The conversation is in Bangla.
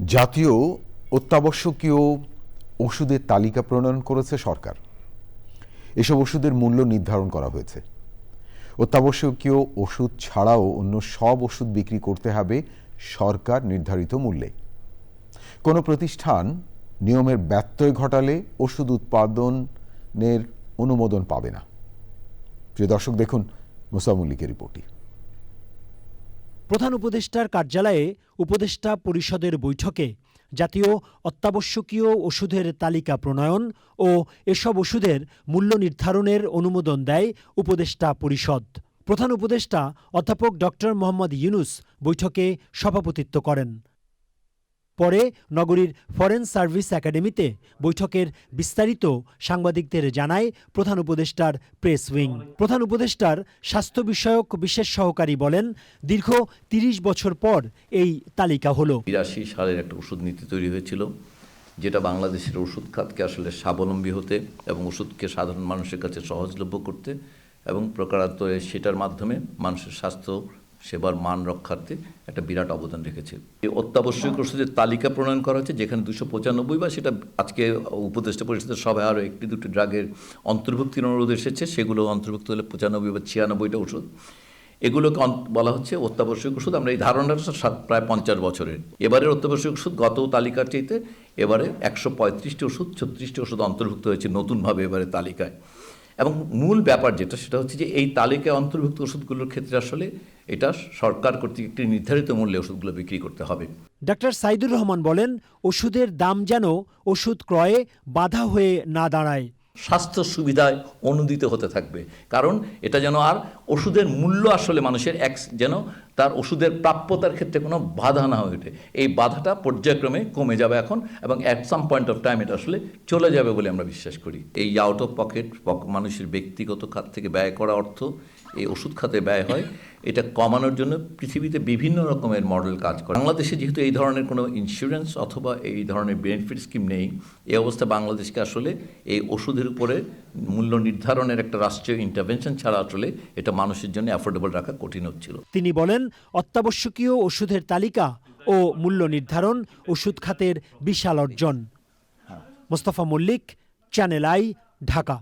জাতীয় অত্যাবশ্যকীয় ওষুধের তালিকা প্রণয়ন করেছে সরকার। এসব ওষুধের মূল্য নির্ধারণ করা হয়েছে। অত্যাবশ্যকীয় ওষুধ ছাড়াও অন্য সব ওষুধ বিক্রি করতে হবে সরকার নির্ধারিত মূল্যে। কোনো প্রতিষ্ঠান নিয়মের ব্যত্যয় ঘটালে ওষুধ উৎপাদনের অনুমোদন পাবে না। প্রিয় দর্শক, দেখুন মুসামুল্লিকের রিপোর্টটি। প্রধান উপদেষ্টার কার্যালয়ে উপদেষ্টা পরিষদের বৈঠকে জাতীয় অত্যাবশ্যকীয় ওষুধের তালিকা প্রণয়ন ও এসব ওষুধের মূল্য নির্ধারণের অনুমোদন দেয় উপদেষ্টা পরিষদ। প্রধান উপদেষ্টা অধ্যাপক ডক্টর মোহাম্মদ ইউনুস বৈঠকে সভাপতিত্ব করেন। পরে নগরীর ফরেন সার্ভিস একাডেমিতে বৈঠকের বিস্তারিত সাংবাদিকদের জানায় প্রধান উপদেষ্টার প্রেস উইং। প্রধান উপদেষ্টার স্বাস্থ্য বিষয়ক বিশেষ সহকারী বলেন, দীর্ঘ তিরিশ বছর পর এই তালিকা হলো। বিরাশি সালের একটা ওষুধ নীতি তৈরি হয়েছিল, যেটা বাংলাদেশের ওষুধ খাতকে আসলে স্বাবলম্বী হতে এবং ওষুধকে সাধারণ মানুষের কাছে সহজলভ্য করতে এবং প্রকারান্তরে সেটার মাধ্যমে মানুষের স্বাস্থ্য সেবার মান রক্ষার্থে একটা বিরাট অবদান রেখেছে। এই অত্যাবশ্যক ওষুধের তালিকা প্রণয়ন করা হয়েছে যেখানে দুশো পঁচানব্বই বা সেটা আজকে উপদেষ্টা পরিষদের সভায় আরও একটি দুটি ড্রাগের অন্তর্ভুক্তির অনুরোধ এসেছে, সেগুলো অন্তর্ভুক্ত হলে পঁচানব্বই বা ছিয়ানব্বইটা ওষুধ। এগুলোকে বলা হচ্ছে অত্যাবশ্যক ওষুধ। আমরা এই ধারণাটা প্রায় পঞ্চাশ বছরের। এবারের অত্যাবশ্যক ওষুধ গত তালিকার চাইতে এবারে একশো পঁয়ত্রিশটি ওষুধ, ছত্রিশটি ওষুধ অন্তর্ভুক্ত হয়েছে নতুনভাবে এবারে তালিকায়। এবং মূল ব্যাপার যেটা, সেটা হচ্ছে যে এই তালিকায় অন্তর্ভুক্ত ওষুধগুলোর ক্ষেত্রে আসলে এটা সরকার কর্তৃক একটি নির্ধারিত মূল্যে ওষুধগুলো বিক্রি করতে হবে। ডাক্তার সাইদুর রহমান বলেন ওষুধের দাম যেন ওষুধ ক্রয়ে বাধা হয়ে না দাঁড়ায়। স্বাস্থ্য সুবিধায় অনুদিত হতে থাকবে। কারণ এটা যেন আর ওষুধের মূল্য আসলে মানুষের এক যেন তার ওষুধের প্রাপ্যতার ক্ষেত্রে কোনো বাধা না হয়ে ওঠে। এই বাধাটা পর্যায়ক্রমে কমে যাবে এখন এবং at some point of time এটা আসলে চলে যাবে বলে আমরা বিশ্বাস করি। এই আউট অফ পকেট মানুষের ব্যক্তিগত খাত থেকে ব্যয় করা অর্থ, এই ওষুধ খাতে ব্যয় হয়, এটা কমানোর জন্য পৃথিবীতে বিভিন্ন রকমের মডেল কাজ করে। বাংলাদেশে যেহেতু এই ধরনের কোনো ইন্স্যুরেন্স অথবা এই ধরনের বেনিফিট স্কিম নেই, এই অবস্থা বাংলাদেশকে আসলে এই ওষুধের উপরে মূল্য নির্ধারণের একটা রাষ্ট্রীয় ইন্টারভেনশন ছাড়া আসলে এটা মানুষের জন্য অ্যাফোর্ডেবল রাখা কঠিন হচ্ছিল। তিনি বলেন অত্যাবশ্যকীয় ওষুধের তালিকা ও মূল্য নির্ধারণ ওষুধ খাতের বিশাল অর্জন। Mostafa Mallik channel I Dhaka